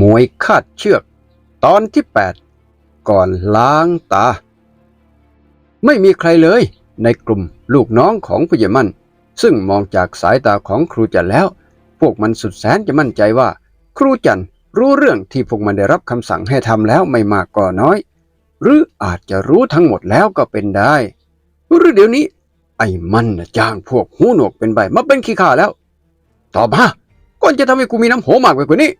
มวยคาดเชือก ตอนที่ 8 ก่อนล้างตา ไม่มีใครเลยในกลุ่มลูกน้องของผู้ใหญ่มั่น ซึ่งมองจากสายตาของครูจันแล้ว พวกมันสุดแสนจะมั่นใจว่า ครูจันรู้เรื่องที่พวกมันได้รับคำสั่งให้ทำแล้วไม่มากก็น้อย หรืออาจจะรู้ทั้งหมดแล้วก็เป็นได้ หรือเดี๋ยวนี้ ไอ้มันนะจ้างพวกหูหนวกเป็นใบมาเป็นขี้ข้าแล้ว ต่อมาก่อนจะทำให้กูมีน้ำโหมากไปกว่านี้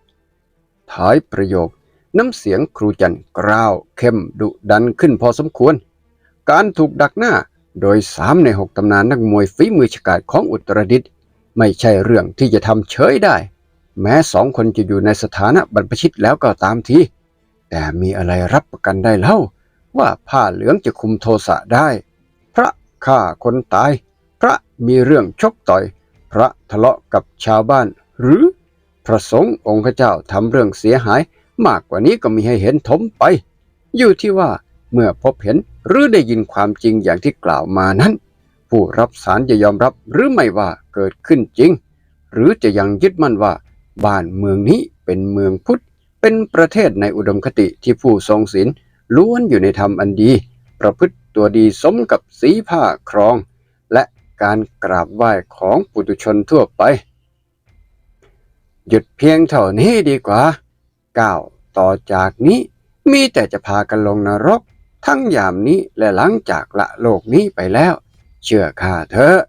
ท้ายประโยค น้ำเสียงครูจันกร้าวเข้มดุดันขึ้นพอสมควร การถูกดักหน้าโดยสามในหกตำนานนักมวยฝีมือฉกาจของอุตรดิตถ์ไม่ใช่เรื่องที่จะทำเฉยได้ แม้สองคนจะอยู่ในสถานะบรรพชิตแล้วก็ตามทีแต่มีอะไรรับประกันได้เล่า ว่าผ้าเหลืองจะคุมโทสะได้ พระฆ่าคนตาย พระมีเรื่องชกต่อย พระทะเลาะกับชาวบ้านหรือ พระสงฆ์องค์เจ้าทำเรื่องเสียหาย มากกว่านี้ก็มีให้เห็นถมไป อยู่ที่ว่าเมื่อพบเห็นหรือได้ยินความจริงอย่างที่กล่าวมานั้น ผู้รับสารจะยอมรับหรือไม่ว่าเกิดขึ้นจริง หรือจะยังยึดมั่นว่า บ้านเมืองนี้เป็นเมืองพุทธ เป็นประเทศในอุดมคติที่ผู้ทรงศีลล้วนอยู่ในธรรมอันดี ประพฤติตัวดีสมกับสีผ้าครอง และการกราบไหว้ของปุถุชนทั่วไป หยุดเพียงเท่านี้ดีกว่าก้าวต่อจากนี้มีแต่จะพากันลงนรก ทั้งยามนี้และหลังจากละโลกนี้ไปแล้ว เชื่อข้าเถอะ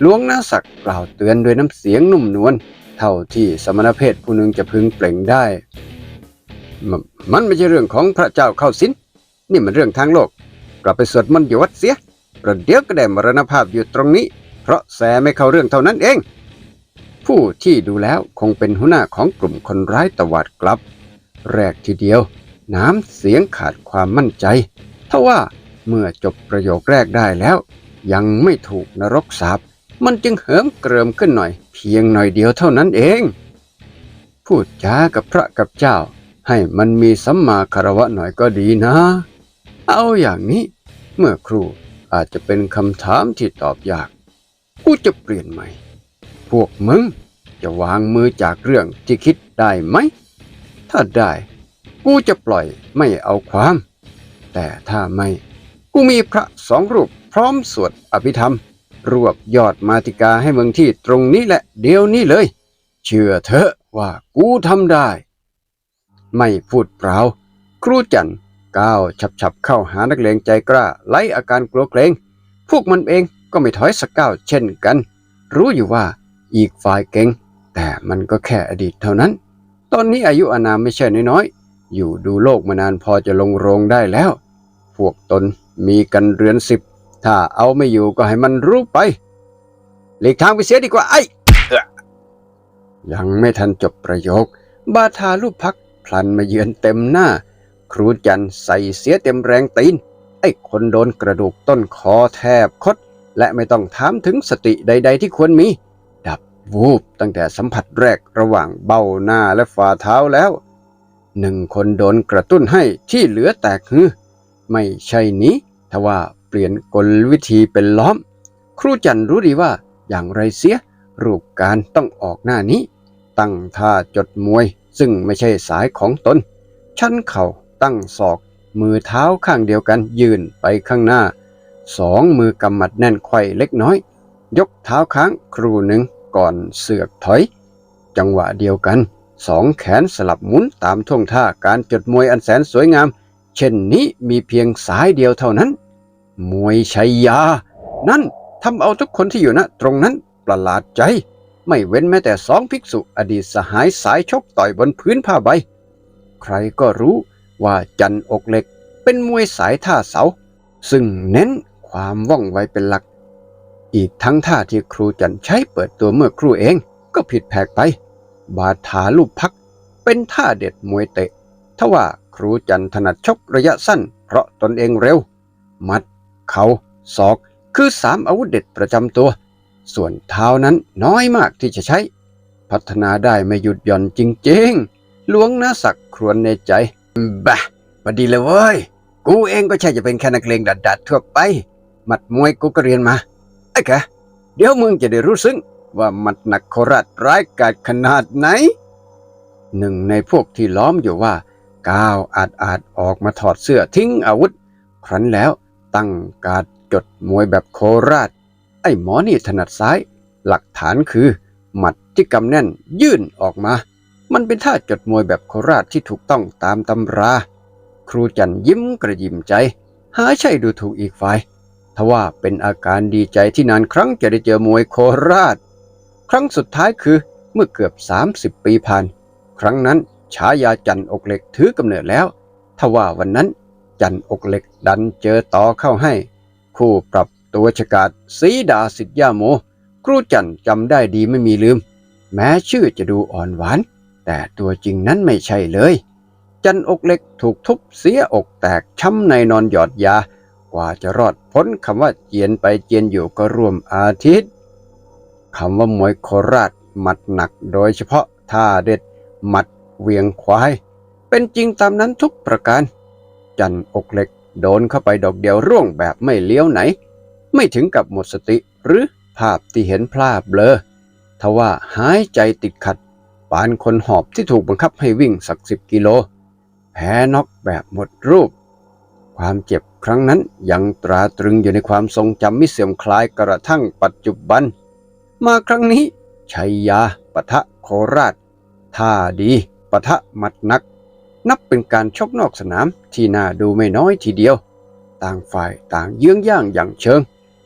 หลวงนาศักดิ์กล่าวเตือนด้วยน้ำเสียงนุ่มนวลเท่าที่สมณเพศผู้หนึ่งจะพึงเปล่งได้มมันไม่ใช่เรื่องของพระเจ้าเข้าสินนี่มันเรื่องทางโลก กลับไปสวดมนต์อยู่วัดเสียประเดี๋ยวก็ได้มรณภาพอยู่ตรงนี้ เพราะแสไม่เข้าเรื่องเท่านั้นเอง ผู้ที่ดูแล้วคงเป็นหัวหน้าของกลุ่มคนร้ายตวาดกลับ แรกทีเดียว น้ำเสียงขาดความมั่นใจทว่าเมื่อจบประโยคแรกได้แล้ว ยังไม่ถูกนรกสาบมันจึงเหิมเกริมขึ้นหน่อย เพียงหน่อยเดียวเท่านั้นเอง พูดจากับพระกับเจ้า ให้มันมีสัมมาคารวะหน่อยก็ดีนะ เอาอย่างนี้ เมื่อครูอาจจะเป็นคำถามที่ตอบยาก กูจะเปลี่ยนใหม่ พวกมึง จะวางมือจากเรื่องที่คิดได้ไหม ถ้าได้ กูจะปล่อยไม่เอาความ แต่ถ้าไม่ กูมีพระสองรูปพร้อมสวดอภิธรรม รวบยอดมาติกาให้มึงที่ตรงนี้แหละเดี๋ยวนี้เลย เชื่อเถอะว่ากูทำได้ ไม่พูดเปล่าครูจันก้าวฉับๆเข้าหานักเลงใจกล้าไล่อาการกลัวเกรงพวกมันเองก็ไม่ถอยสักก้าวเช่นกัน รู้อยู่ว่า อีกฝ่ายเก่งแต่มันก็แค่อดีตเท่านั้น ตอนนี้อายุอานามไม่ใช่น้อยๆ อยู่ดูโลกมานานพอจะลงโรงได้แล้ว พวกตนมีกันเรือนสิบ ถ้าเอาไม่อยู่ก็ให้มันรู้ไป หลีกทางไปเสียดีกว่าไอ้ยังไม่ทันจบประโยค บาทาลูกพักพลันมาเยือนเต็มหน้า ครูจันใส่เสียเต็มแรงตีน ไอ้คนโดนกระดูกต้นคอแทบคด และไม่ต้องถามถึงสติใด ๆ ที่ควรมี วูบตั้งแต่สัมผัสแรกระหว่างเบ้าหน้าและฝ่าเท้าแล้ว หนึ่งคนโดนกระตุ้นให้ที่เหลือแตกฮือ ไม่ใช่นี้ทว่าเปลี่ยนกลวิธีเป็นล้อม ครูจันทร์รู้ดีว่าอย่างไรเสีย รูปการต้องออกหน้านี้ ตั้งท่าจดมวย ซึ่งไม่ใช่สายของตน ชั้นเข่าตั้งศอก มือเท้าข้างเดียวกันยืนไปข้างหน้า สองมือกำมัดแน่นไขว้เล็กน้อย ยกเท้าค้างครูหนึ่ง ก่อนเสือกถอย จังหวะเดียวกัน สองแขนสลับหมุนตามท่วงท่าการจดมวยอันแสนสวยงาม เช่นนี้มีเพียงสายเดียวเท่านั้น มวยชัยยา นั่นทำเอาทุกคนที่อยู่ณตรงนั้นประหลาดใจ ไม่เว้นแม้แต่สองภิกษุ อดีตสหายสายชกต่อยบนพื้นผ้าใบ ใครก็รู้ว่าจันอกเหล็กเป็นมวยสายท่าเสา ซึ่งเน้นความว่องไวเป็นหลัก อีกทั้งท่าที่ครูจันใช้เปิดตัวเมื่อครูเองก็ผิดแผกไป บาทาลูกพัก เป็นท่าเด็ดมวยเตะทว่าครูจันถนัดชกระยะสั้น เพราะตนเองเร็ว มัด เขา่าศอก คือสามอาวุธเด็ดประจำตัว ส่วนเท้านั้นน้อยมากที่จะใช้ พัฒนาได้ไม่หยุดหย่อนจริงๆหลวงนาศักดิ์ครวญในใจบะพอดีเลยเว้ย กูเองก็ใช่จะเป็นแค่นักเลงดัดๆทั่วไป หมัดมวยกูก็เรียนมา ไอ้แกเดี๋ยวมึงจะได้รู้ซึ้งว่ามัดหนักโคราชร้ายกาจขนาดไหน หนึ่งในพวกที่ล้อมอยู่ว่า ก้าวอาจอาจออกมาถอดเสื้อทิ้งอาวุธ ครั้นแล้วตั้งการจดมวยแบบโคราช ไอ้หมอนี่ถนัดซ้าย หลักฐานคือ หมัดที่กำแน่นยื่นออกมา มันเป็นท่าจดมวยแบบโคราชที่ถูกต้องตามตำรา ครูจันยิ้มกระยิมใจ หาใช่ดูถูกอีกฝ่าย ว่าเป็นอาการดีใจที่นานครั้งจะได้เจอมวยโคราช ครั้งสุดท้ายคือเมื่อเกือบ 30 ปีผ่าน ครั้งนั้นฉายาจันอกเหล็กถือกำเนิดแล้วทว่าวันนั้นจันอกเหล็กดันเจอต่อเข้าให้ คู่ปรับตัวฉกาดสีดาสิทธยาโม ครูจันจำได้ดีไม่มีลืม แม้ชื่อจะดูอ่อนหวาน แต่ตัวจริงนั้นไม่ใช่เลย จันอกเหล็กถูกทุบเสียอกแตกช้ำในนอนหยอดยา กว่าจะรอดพ้นคำว่าเจียนไปเจียนอยู่ก็ร่วมอาทิตย์คำว่ามวยโคราชหมัดหนักโดยเฉพาะท่าเด็ดหมัดเวียงควาย เป็นจริงตามนั้นทุกประการ จันอกเหล็กโดนเข้าไปดอกเดียวร่วงแบบไม่เลี้ยวไหน ไม่ถึงกับหมดสติหรือภาพที่เห็นพลาดเบลอทว่าหายใจติดขัด ปานคนหอบที่ถูกบังคับให้วิ่งสักสิบกิโล แพ้น็อกแบบหมดรูป ความเจ็บ ครั้งนั้นยังตราตรึงอยู่ในความทรงจำไม่เสื่อมคลายกระทั่งปัจจุบัน มาครั้งนี้ชัยยาปะทะโคราชท่าดีปะทะมัดนัก นับเป็นการชกนอกสนามที่น่าดูไม่น้อยทีเดียว ต่างฝ่ายต่างเยื้องย่างอย่างเชิง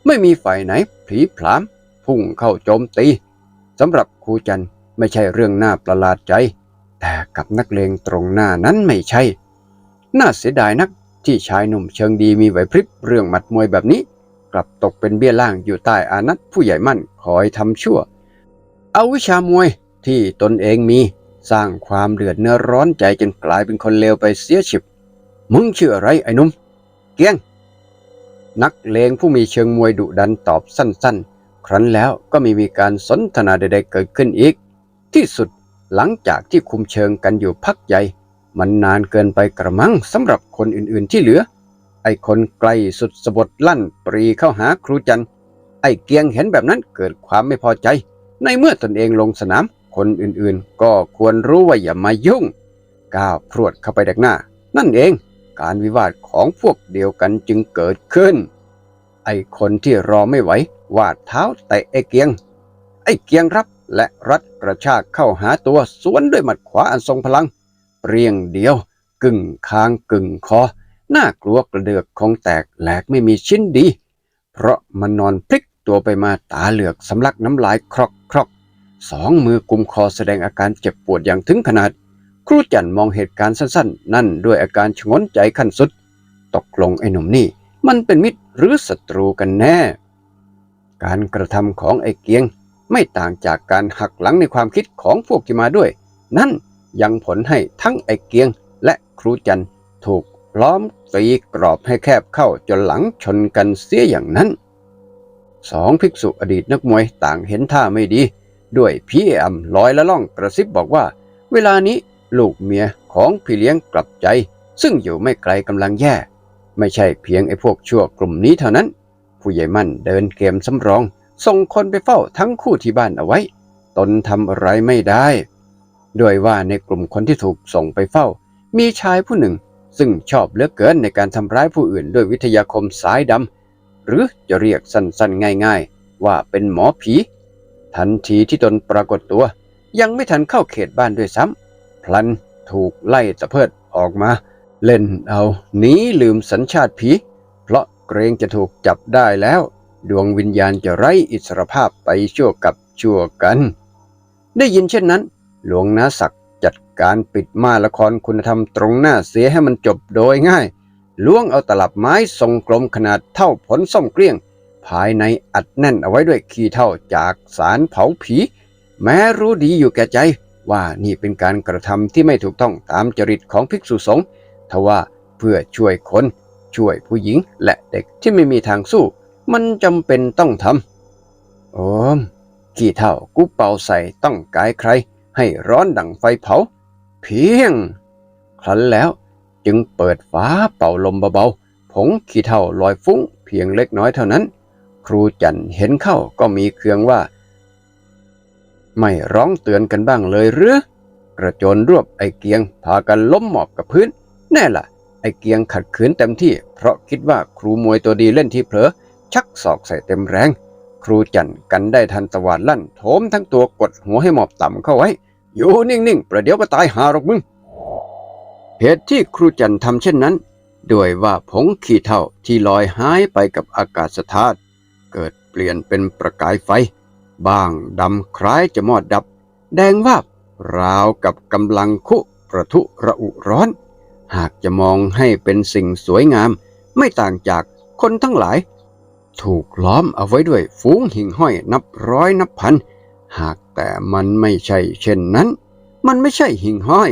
ไม่มีฝ่ายไหนผีผลาม พุ่งเข้าโจมตีสำหรับครูจันไม่ใช่เรื่องน่าประหลาดใจ แต่กับนักเลงตรงหน้านั้นไม่ใช่ น่าเสียดายนัก ที่ชายหนุ่มเชิงดีมีไหวพริบเรื่องหมัดมวยแบบนี้ กลับตกเป็นเบี้ยล่างอยู่ใต้อานัตผู้ใหญ่มั่นคอยทำชั่ว เอาวิชามวยที่ตนเองมีสร้างความเดือดเนื้อร้อนใจจนกลายเป็นคนเลวไปเสียฉิบ มึงชื่ออะไรไอ้หนุ่ม เกียง นักเลงผู้มีเชิงมวยดุดันตอบสั้นๆ ครั้นแล้วก็ไม่มีการสนทนาใดๆเกิดขึ้นอีก ที่สุดหลังจากที่คุมเชิงกันอยู่พักใหญ่ มันนานเกินไปกระมังสำหรับคนอื่นๆที่เหลือ ไอ้คนไกลสุดสบดลั่นปรีเข้าหาครูจันไอ้เกียงเห็นแบบนั้นเกิดความไม่พอใจ ในเมื่อตนเองลงสนามคนอื่นๆ ก็ควรรู้ว่าอย่ามายุ่ง ก้าวพรวดเข้าไปดักหน้า นั่นเองการวิวาทของพวกเดียวกันจึงเกิดขึ้น ไอ้คนที่รอไม่ไหววาดเท้าเตะไอ้เกียง ไอ้เกียงรับและรัดกระชากเข้าหาตัวสวนด้วยหมัดขวาอันทรงพลัง เรียงเดียว กึ่งคางกึ่งคอหน่ากลัวกระเดือกคงแตกแหลกไม่มีชิ้นดี เพราะมันนอนพลิกตัวไปมาตาเหลือกสำลักน้ำลายครอกครอกสองมือกุมคอแสดงอาการเจ็บปวดอย่างถึงขนาด ครูจันมองเหตุการณ์สั้นๆ นั่นด้วยอาการชงนใจขั้นสุด ตกลงไอ้หนุ่มนี่ มันเป็นมิตรหรือศัตรูกันแน่ การกระทำของไอ้เกียง ไม่ต่างจากการหักหลังในความคิดของพวกที่มาด้วย นั่น ยังผลให้ทั้งไอ้เกียงและครูจันถูกล้อมตีกรอบให้แคบเข้าจนหลังชนกันเสียอย่างนั้นสองภิกษุอดีตนักมวยต่างเห็นท่าไม่ดี ด้วยพี่แอมลอยละล่องกระซิบบอกว่า เวลานี้ลูกเมียของพี่เลี้ยงกลับใจ ซึ่งอยู่ไม่ไกลกำลังแย่ ไม่ใช่เพียงไอ้พวกชั่วกลุ่มนี้เท่านั้น ผู้ใหญ่มั่นเดินเกมสำรอง ส่งคนไปเฝ้าทั้งคู่ที่บ้านเอาไว้ ตนทำอะไรไม่ได้ ด้วยว่าในกลุ่มคนที่ถูกส่งไปเฝ้า มีชายผู้หนึ่ง ซึ่งชอบเลือกเกินในการทำร้ายผู้อื่นด้วยวิทยาคมสายดำหรือจะเรียกสั้นๆง่าย ๆ ว่าเป็นหมอผี ทันทีที่ตนปรากฏตัว ยังไม่ทันเข้าเขตบ้านด้วยซ้ำพลันถูกไล่ตะเพิดออกมา เล่นเอาหนีลืมสัญชาติผี เพราะเกรงจะถูกจับได้แล้ว ดวงวิญญาณจะไร้อิสรภาพไปชั่วกับชั่วกัน ได้ยินเช่นนั้น หลวงนาศักดิ์จัดการปิดม่านละครคุณธรรมตรงหน้าเสียให้มันจบโดยง่าย ล้วงเอาตลับไม้ทรงกลมขนาดเท่าผลส้มเกลี้ยง ภายในอัดแน่นเอาไว้ด้วยขี้เท่าจากสารเผาผี แม้รู้ดีอยู่แก่ใจ ว่านี่เป็นการกระทำที่ไม่ถูกต้องตามจริตของภิกษุสงฆ์ทว่าเพื่อช่วยคนช่วยผู้หญิงและเด็กที่ไม่มีทางสู้ มันจำเป็นต้องทำโอ้มขี้เท่ากูเป่าใส่ต้องกายใคร ให้ร้อนดังไฟเผา เพียง ครั้นแล้วจึงเปิดฟ้าเป่าลมเบาๆ ผงขี้เท่าลอยฟุ้งเพียงเล็กน้อยเท่านั้น ครูจันเห็นเข้าก็มีเคืองว่า ไม่ร้องเตือนกันบ้างเลยหรือกระโจนรวบไอเกียงพากันล้มหมอบกับพื้น แน่ล่ะ ไอเกียงขัดขืนเต็มที่ เพราะคิดว่าครูมวยตัวดีเล่นที่เผลอชักศอกใส่เต็มแรง ครูจันกันได้ทันตวาดลั่นโถมทั้งตัวกดหัวให้หมอบต่ำเข้าไว้ อยู่นิ่งๆ ประเดี๋ยวก็ตายหาหรอกมึงเหตุที่ครูจันทำเช่นนั้นด้วยว่าผงขี้เถ้าที่ลอยหายไปกับอากาศธาตุเกิดเปลี่ยนเป็นประกายไฟ บ้างดำคล้ายจะมอดดับ แดงวาบราวกับกำลังคุประทุระอุร้อน หากจะมองให้เป็นสิ่งสวยงาม ไม่ต่างจากคนทั้งหลาย ถูกล้อมเอาไว้ด้วยฝูงหิ่งห้อยนับร้อยนับพัน หากแต่มันไม่ใช่เช่นนั้น มันไม่ใช่หิ่งห้อย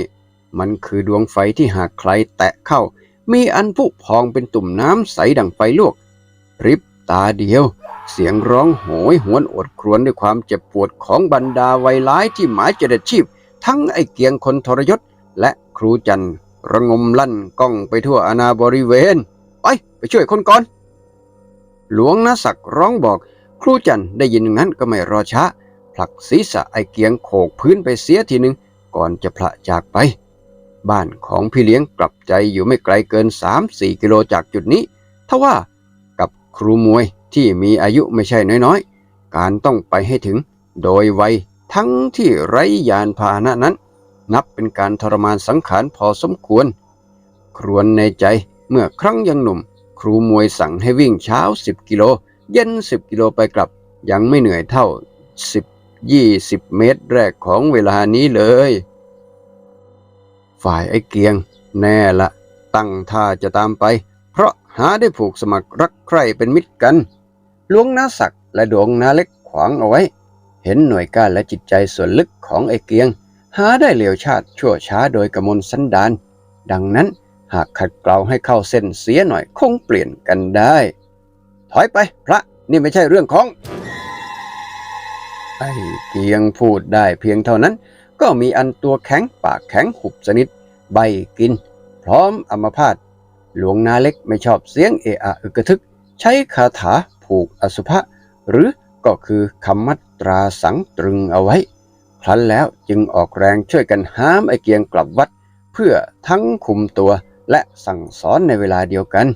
มันคือดวงไฟที่หากใครแตะเข้า มีอันผุพองเป็นตุ่มน้ำใสดังไฟลวกพริบตาเดียว เสียงร้องโหยหวนอดครวญด้วยความเจ็บปวดของบรรดาวัยร้ายที่หมายจะดชีพ ทั้งไอเกียงคนทรยศ และครูจันทร์ระงมลั่นก้องไปทั่วอาณาบริเวณ ไปไปช่วยคนก่อน หลวงนศักร้องบอก ครูจันทร์ได้ยินอย่างนั้นก็ไม่รอช้า ผลักศีรษะไอเกียงโขกพื้นไปเสียทีหนึ่งก่อนจะพละจากไป บ้านของพี่เลี้ยงกลับใจอยู่ไม่ไกลเกิน 3-4 กิโลจากจุดนี้ทว่ากับครูมวยที่มีอายุไม่ใช่น้อยๆ การต้องไปให้ถึงโดยไวทั้งที่ไร้ยานพาหนะนั้น นับเป็นการทรมานสังขารพอสมควร ครวญในใจเมื่อครั้งยังหนุ่ม ครูมวยสั่งให้วิ่งเช้า 10 กิโล เย็น 10 กิโลไปกลับ ยังไม่เหนื่อยเท่า 10 20 เมตรแรกของเวลานี้เลย ฝ่ายไอ้เกียง แน่ละ ตั้งท่าจะตามไป เพราะหาได้ผูกสมัครรักใครเป็นมิตรกันหลวงนาศักและดวงนาเล็กขวางเอาไว้ เห็นหน่วยก้านและจิตใจส่วนลึกของไอ้เกียง หาได้เลวชาติชั่วช้าโดยกมลสันดาน ดังนั้น หากขัดเกลาให้เข้าเส้นเสียหน่อยคงเปลี่ยนกันได้ ถอยไปพระนี่ไม่ใช่เรื่องของ ไอ้เกียงพูดได้เพียงเท่านั้น ก็มีอันตัวแข็งปากแข็งหุบสนิทใบกิน พร้อมอมพาตหลวงนาเล็กไม่ชอบเสียงเอะอะอึกระทึก ใช้คาถาผูกอสุภะหรือก็คือคำมัตราสังตรึงเอาไว้ ครั้นแล้วจึงออกแรงช่วยกันห้ามไอเกียงกลับวัด เพื่อทั้งคุมตัว และสั่งสอนในเวลาเดียวกัน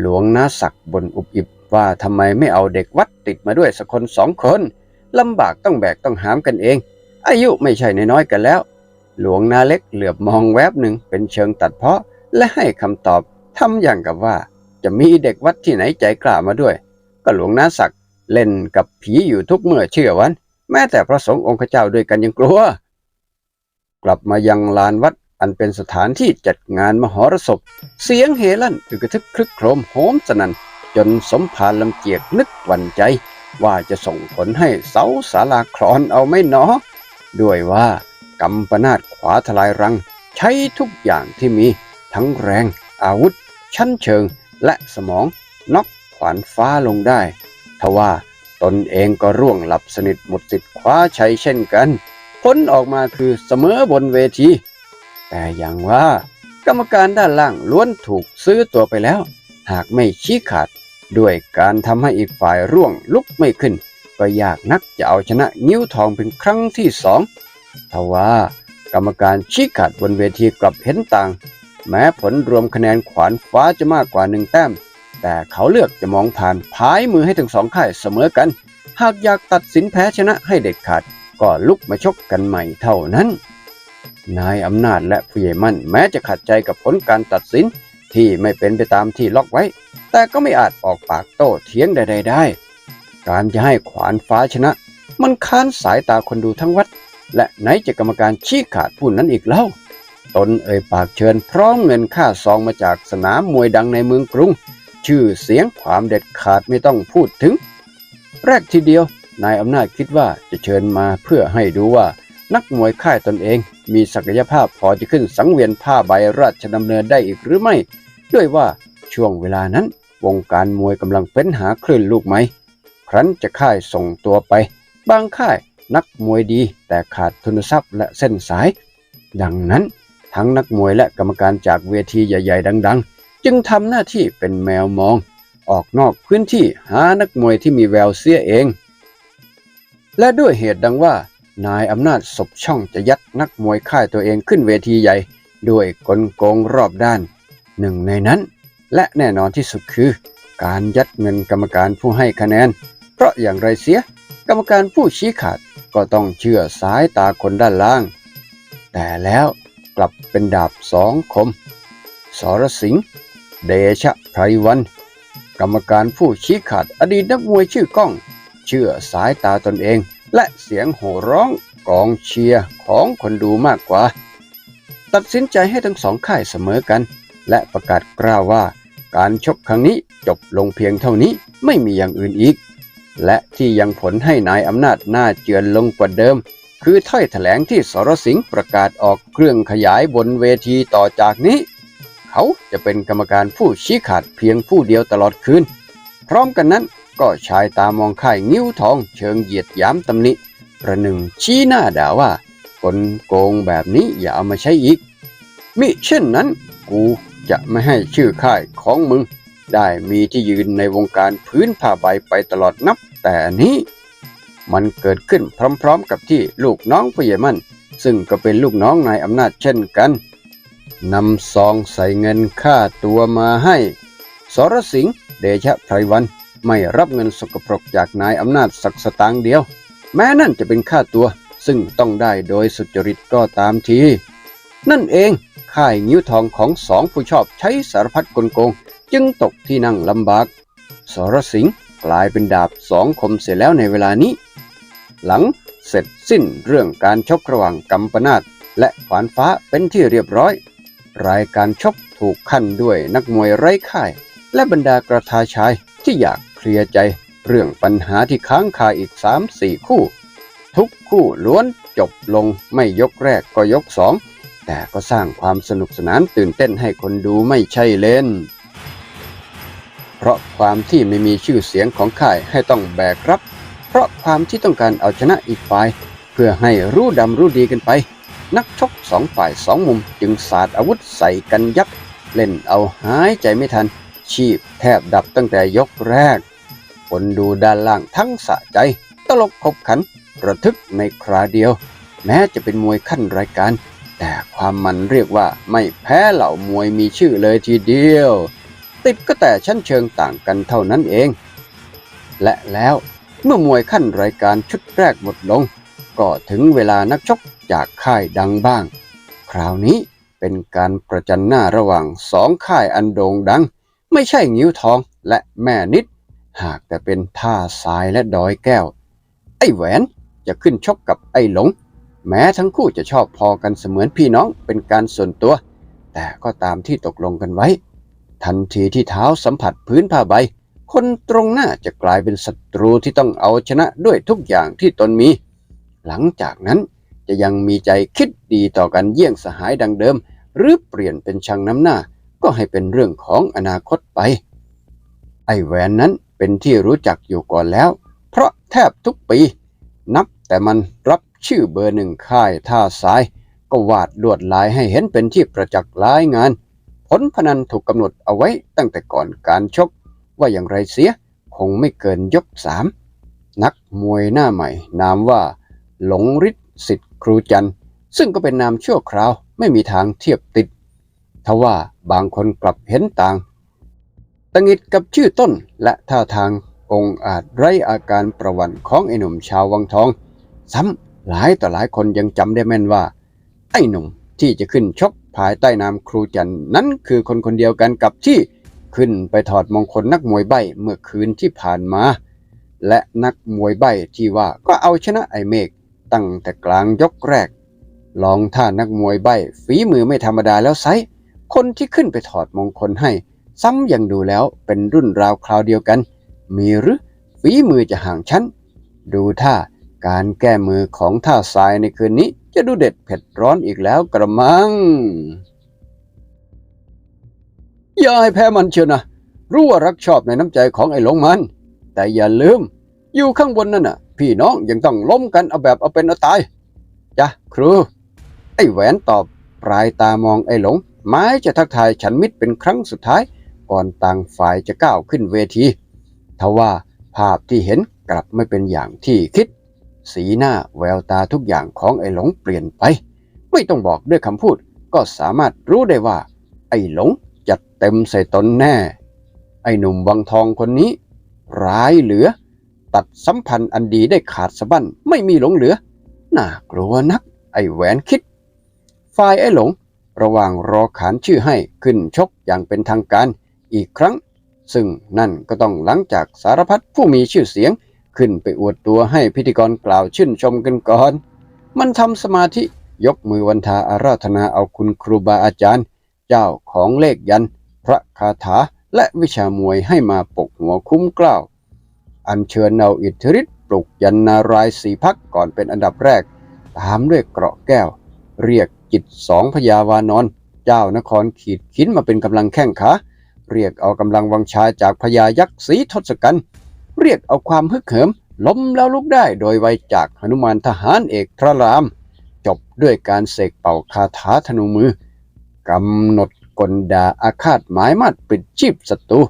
หลวงนาศักดิ์บนอุบอิบว่าทำไมไม่เอาเด็กวัดติดมาด้วยสักคนสองคนลำบากต้องแบกต้องหามกันเอง อายุไม่ใช่น้อยๆกันแล้ว หลวงนาเล็กเหลือบมองแวบหนึ่งเป็นเชิงตัดเพาะ และให้คำตอบทำอย่างกับว่า จะมีเด็กวัดที่ไหนใจกล้ามาด้วย ก็หลวงนาศักดิ์เล่นกับผีอยู่ทุกเมื่อเชื่อวัน แม้แต่พระสงฆ์องค์เจ้าด้วยกันยังกลัว กลับมายังลานวัด อันเป็นสถานที่จัดงานมหรสพ เสียงเฮลั่นอึกทึกครึกโครมโหมสนันจนสมภารลำเจียกนึกหวั่นใจ ว่าจะส่งผลให้เสาศาลาคลอนเอาไม่หนอ ด้วยว่ากำปนาตขวาทลายรัง ใช้ทุกอย่างที่มี ทั้งแรง อาวุธ ชั้นเชิง และสมองน็อกขวานฟ้าลงได้ทว่าตนเองก็ร่วงหลับสนิทหมดสิทธิ์คว้าชัยเช่นกัน ผลออกมาคือเสมอบนเวที แต่อย่างว่ากรรมการด้านล่างล้วนถูกซื้อตัวไปแล้ว หากไม่ชี้ขาด ด้วยการทำให้อีกฝ่ายร่วงลุกไม่ขึ้น ก็ยากนักจะเอาชนะนิ้วทองเป็นครั้งที่สองทว่ากรรมการชี้ขาดบนเวทีกลับเห็นต่าง แม้ผลรวมคะแนนขวานฟ้าจะมากกว่าหนึ่งแต้ม แต่เขาเลือกจะมองผ่านพายมือให้ทั้งสองค่ายเสมอกัน หากอยากตัดสินแพ้ชนะให้เด็ดขาด ก็ลุกมาชกกันใหม่เท่านั้น นายอำนาจและผู้ใหญ่มั่นแม้จะขัดใจกับผลการตัดสินที่ไม่เป็นไปตามที่ล็อกไว้ แต่ก็ไม่อาจออกปากโต้เถียงใดๆได้ การจะให้ขวานฟ้าชนะ มันค้านสายตาคนดูทั้งวัด และไหนจะกรรมการชี้ขาดผู้นั้นอีกเล่า ตนเอ่ยปากเชิญพร้อมเงินค่าซองมาจากสนามมวยดังในเมืองกรุง ชื่อเสียงความเด็ดขาดไม่ต้องพูดถึง แรกทีเดียวนายอำนาจคิดว่าจะเชิญมาเพื่อให้ดูว่านักมวยค่ายตนเอง มีศักยภาพพอจะขึ้นสังเวียนผ้าใบราชดำเนินได้อีกหรือไม่ ด้วยว่าช่วงเวลานั้น วงการมวยกำลังเฟ้นหาคลื่นลูกไหมครั้นจะค่ายส่งตัวไป บางค่ายนักมวยดีแต่ขาดทุนทรัพย์และเส้นสาย ดังนั้นทั้งนักมวยและกรรมการจากเวทีใหญ่ ๆ ดัง ๆ จึงทำหน้าที่เป็นแมวมอง ออกนอกพื้นที่หานักมวยที่มีแววเสียเอง และด้วยเหตุดังว่า นายอำนาจศพช่องจะยัดนักมวยค่ายตัวเองขึ้นเวทีใหญ่ ด้วยกลโกงรอบด้าน หนึ่งในนั้น และแน่นอนที่สุดคือ การยัดเงินกรรมการผู้ให้คะแนน เพราะอย่างไรเสีย กรรมการผู้ชี้ขาดก็ต้องเชื่อสายตาคนด้านล่าง แต่แล้วกลับเป็นดาบสองคม สรสิงห์เดชะไพรวัน กรรมการผู้ชี้ขาดอดีตนักมวยชื่อก้อง เชื่อสายตาตนเอง และเสียงโห่ร้องกองเชียร์ของคนดูมากกว่า ตัดสินใจให้ทั้งสองค่ายเสมอกัน และประกาศกล้าวว่า การชกครั้งนี้จบลงเพียงเท่านี้ไม่มีอย่างอื่นอีก และที่ยังผลให้นายอำนาจหน้าเจือนลงกว่าเดิม คือถ้อยแถลงที่สรสิงห์ประกาศออกเครื่องขยายบนเวทีต่อจากนี้ เขาจะเป็นกรรมการผู้ชี้ขาดเพียงผู้เดียวตลอดคืน พร้อมกันนั้น ก็ชายตามองค่ายงิ้วทองเชิงเหยียดยามตำหนิประหนึ่งชี้หน้าด่าว่ากลโกงแบบนี้อย่าเอามาใช้อีก มิเช่นนั้นกูจะไม่ให้ชื่อค่ายของมึง ได้มีที่ยืนในวงการพื้นผ้าใบไปตลอดนับ แต่นี้ มันเกิดขึ้นพร้อมๆ กับที่ลูกน้องผู้ใหญ่มั่นซึ่งก็เป็นลูกน้องนายอำนาจเช่นกันนำซองใส่เงินค่าตัวมาให้ สรสิงห์เดชะไพรวัน ไม่รับเงินสกปรกจากนายอำนาจสักสตางค์เดียว แม้นั่นจะเป็นค่าตัว ซึ่งต้องได้โดยสุจริตก็ตามที นั่นเองค่ายงิ้วทองของสองผู้ชอบใช้สารพัดกลโกง จึงตกที่นั่งลำบากสรสิงห์กลายเป็นดาบสองคมเสียแล้วในเวลานี้ หลังเสร็จสิ้นเรื่องการชกระหว่างกัมปนาตและขวานฟ้าเป็นที่เรียบร้อย รายการชกถูกขั้นด้วยนักมวยไร้ค่าย และบรรดากระทาชายที่อยาก ลียร์ใจ เรื่องปัญหาที่ค้างคาอีก3-4คู่ ทุกคู่ล้วนจบลงไม่ยกแรกก็ยกสองแต่ก็สร้างความสนุกสนานตื่นเต้นให้คนดูไม่ใช่เล่น เพราะความที่ไม่มีชื่อเสียงของค่ายให้ต้องแบกรับ เพราะความที่ต้องการเอาชนะอีกฝ่าย เพื่อให้รู้ดำรู้ดีกันไป นักชกสองฝ่ายสองมุมจึงสาดอาวุธใส่กันยับ เล่นเอาหายใจไม่ทัน ชีพแทบดับตั้งแต่ยกแรก คนดูด้านล่างทั้งสะใจ ตลกขบขัน ระทึกในคราเดียว แม้จะเป็นมวยขั้นรายการ แต่ความมันเรียกว่าไม่แพ้เหล่ามวยมีชื่อเลยทีเดียว ติดก็แต่ชั้นเชิงต่างกันเท่านั้นเอง และแล้วเมื่อมวยขั้นรายการชุดแรกหมดลง ก็ถึงเวลานักชกจากค่ายดังบ้าง คราวนี้เป็นการประจันหน้าระหว่างสองค่ายอันโด่งดัง ไม่ใช่งิ้วทองและแม่นิด หากแต่เป็นท่าทรายและดอยแก้ว ไอ้แหวนจะขึ้นชกกับไอ้หลง แม้ทั้งคู่จะชอบพอกันเสมือนพี่น้องเป็นการส่วนตัว แต่ก็ตามที่ตกลงกันไว้ ทันทีที่เท้าสัมผัสพื้นผ้าใบ คนตรงหน้าจะกลายเป็นศัตรูที่ต้องเอาชนะด้วยทุกอย่างที่ตนมี หลังจากนั้นจะยังมีใจคิดดีต่อกันเยี่ยงสหายดังเดิม หรือเปลี่ยนเป็นชังน้ำหน้าก็ให้เป็นเรื่องของอนาคตไป ไอ้แหวนนั้น เป็นที่รู้จักอยู่ก่อนแล้ว เพราะแทบทุกปี นับแต่มันรับชื่อเบอร์หนึ่งค่ายท่าซ้าย ก็วาดลวดลายให้เห็นเป็นที่ประจักษ์หลายงาน ผลพนันถูกกำหนดเอาไว้ตั้งแต่ก่อนการชก ว่าอย่างไรเสียคงไม่เกินยกสามนักมวยหน้าใหม่ นามว่า หลงฤทธิ์สิทธิ์ครูจันซึ่งก็เป็นนามชั่วคราวไม่มีทางเทียบติดทว่าบางคนกลับเห็นต่าง ตังหิดกับชื่อต้นและท่าทางองค์อาจไร้อาการประวันของไอ้หนุ่มชาววังทอง ซ้ำหลายต่อหลายคนยังจำได้แม่นว่า ไอ้หนุ่มที่จะขึ้นชกภายใต้นามครูจันนั้นคือคนคนเดียวกันกับที่ขึ้นไปถอดมงคลนักมวยใบเมื่อคืนที่ผ่านมา และนักมวยใบที่ว่าก็เอาชนะไอ้เมฆตั้งแต่กลางยกแรก ลองท่านักมวยใบฝีมือไม่ธรรมดาแล้วไซคนที่ขึ้นไปถอดมงคลให้ ซ้ำยังดูแล้วเป็นรุ่นราวคราวเดียวกัน มีหรือฝีมือจะห่างชั้น ดูท่าการแก้มือของท่าทรายในคืนนี้จะดูเด็ดเผ็ดร้อนอีกแล้วกระมัง อย่าให้แพ้มันเชียวนะ รู้ว่ารักชอบในน้ำใจของไอ้หลงมัน แต่อย่าลืม อยู่ข้างบนนั่นน่ะ พี่น้องยังต้องล้มกันเอาแบบเอาเป็นเอาตาย จ้ะครู ไอ้แหวนตอบปลายตามองไอ้หลงไม้จะทักทายฉันมิตรเป็นครั้งสุดท้าย ก่อนต่างฝ่ายจะก้าวขึ้นเวทีทว่าภาพที่เห็นกลับไม่เป็นอย่างที่คิด สีหน้าแววตาทุกอย่างของไอ้หลงเปลี่ยนไป ไม่ต้องบอกด้วยคำพูดก็สามารถรู้ได้ว่า ไอ้หลงจัดเต็มใส่ตนแน่ ไอ้หนุ่มวังทองคนนี้ ร้ายเหลือ ตัดสัมพันธ์อันดีได้ขาดสะบั้นไม่มีหลงเหลือ น่ากลัวนัก ไอ้แหวนคิดฝ่ายไอ้หลง ระหว่างรอขานชื่อให้ขึ้นชกอย่างเป็นทางการ อีกครั้ง ซึ่งนั่นก็ต้องหลังจากสารพัดผู้มีชื่อเสียง ขึ้นไปอวดตัวให้พิธีกรกล่าวชื่นชมกันก่อน มันทำสมาธิยกมือวันทาอาราธนาเอาคุณครูบาอาจารย์ เจ้าของเลขยัน พระคาถาและวิชามวยให้มาปกหัวคุ้มกล้าว อัญเชิญเอาอิทธิฤทธิ์ปลุกยันนารายสีพักก่อนเป็นอันดับแรก ตามด้วยเกราะแก้ว เรียกจิตสองพญาวานอน เจ้านครขีดขินมาเป็นกำลังแข้งขา เรียกเอากำลังวังชาจากพญายักษ์สีทศกัณฐ์เรียกเอาความฮึกเหิม ล้มแล้วลุกได้โดยไวจากหนุมานทหารเอกพระราม จบด้วยการเสกเป่าคาถาธนูมือกำหนดกลดาอาฆาตหมายมาดปิดชีพศัตรู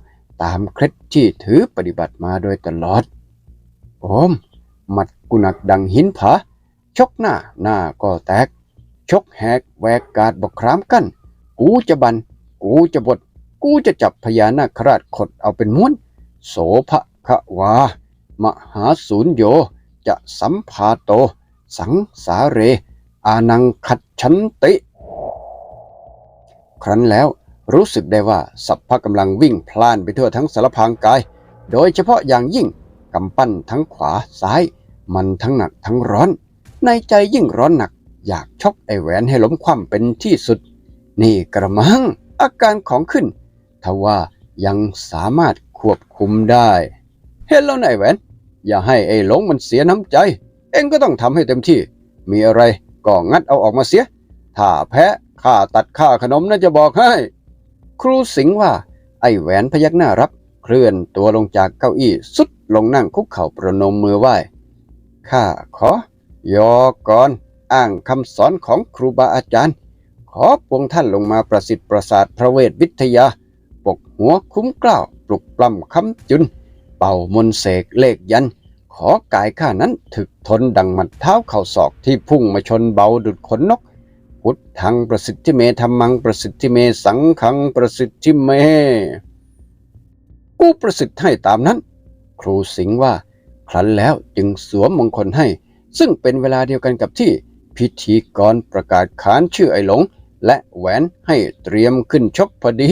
ตามเคล็ดที่ถือปฏิบัติมาโดยตลอด โอม หมัดกุนักดังหินผา ชกหน้าหน้าก็แตก ชกแหกแวกกาดบกครามกัน กูจะบัน กูจะบด กูจะจับพญานาคราชขดเอาเป็นม้วน โสภคะวา มหาสูญโย จะสัมภาโต สังสาเร อานังขัดชันติ ครั้นแล้วรู้สึกได้ว่าสัพพะกำลังวิ่งพล่านไปทั่วทั้งสารพางกาย โดยเฉพาะอย่างยิ่งกำปั้นทั้งขวาซ้าย มันทั้งหนักทั้งร้อน ในใจยิ่งร้อนหนัก อยากชกไอแหวนให้ล้มคว่ำเป็นที่สุด นี่กระมังอาการของขึ้น ทว่ายังสามารถควบคุมได้ เห็นแล้วนายแหวน อย่าให้ไอ้หลงมันเสียน้ำใจ เองก็ต้องทำให้เต็มที่ มีอะไรก็งัดเอาออกมาเสีย ถ้าแพ้ข้าตัดค่าขนมน่าจะบอกให้ ครูสิงห์ว่า ไอ้แหวนพยักหน้ารับ เคลื่อนตัวลงจากเก้าอี้สุดลงนั่งคุกเข่าประนมมือไหว้ข้าขอยอก่อนอ้างคำสอนของครูบาอาจารย์ ขอปวงท่านลงมาประสิทธิ์ประสาทพระเวทวิทยา ปกหัวคุ้มกล้าวปลุกปล้ำคำจุน เป่ามนเสกเลขยัน ขอกายข้านั้นถึกทนดังหมัดเท้าเข่าศอกที่พุ่งมาชนเบาดุดขนนก พุทธังประสิทธิเมธรรมังประสิทธิเมสังขังประสิทธิเม กูประสิทธิ์ให้ตามนั้น ครูสิงห์ว่าครั้นแล้วจึงสวมมงคลให้ ซึ่งเป็นเวลาเดียวกันกับที่พิธีกรประกาศขานชื่อไอหลง และแหวนให้เตรียมขึ้นชกพอดี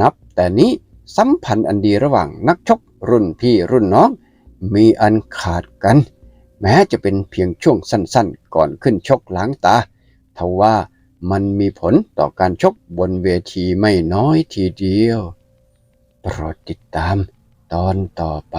นับแต่นี้สัมพันธ์อันดีระหว่างนักชกรุ่นพี่รุ่นน้อง มีอันขาดกัน แม้จะเป็นเพียงช่วงสั้นๆ ก่อนขึ้นชกล้างตาทว่ามันมีผลต่อการชกบนเวทีไม่น้อยทีเดียวโปรดติดตามตอนต่อไป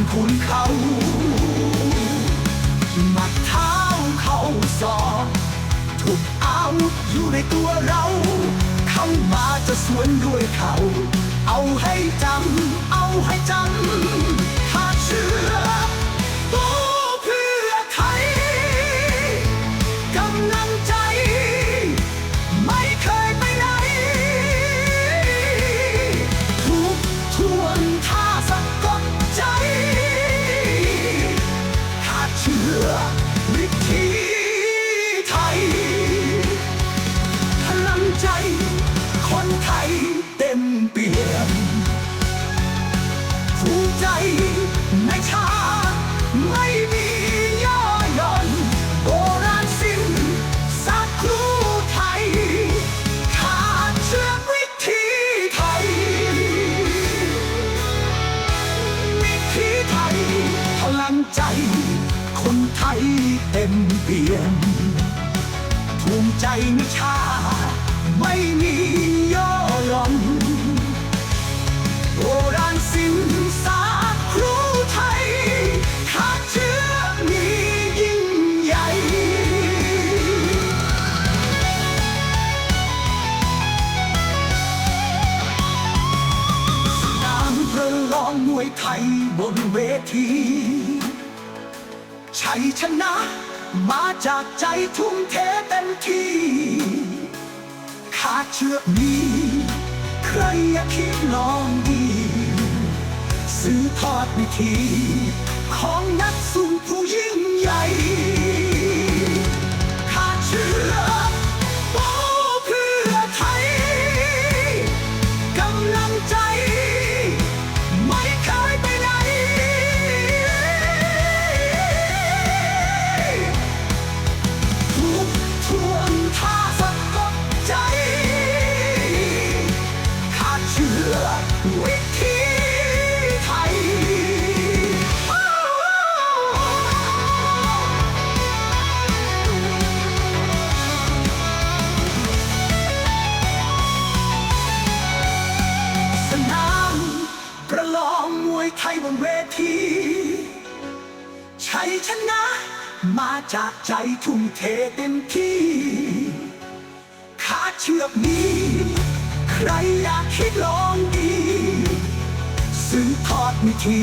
ังคุณเขาหมัดเท้าเขาสอกถูกอาวุธอยู่ในตัวเรา เข้ามาจะสวนด้วยเขา เอาให้จำ เอาให้จำถ้าเชื่อ บนเวที ชัยชนะ มาจากใจทุ่มเทเต็มที่ขาดเชือกนี้ ใครอยากคิดลองดี ซื้อทอดวิธี ของนักสู้ผู้ยิ่งใหญ่ ทุ่มเทเต็มที่ขาเชือกนี้ ใครอยากคิดลองดีซึ่งทอดวิธี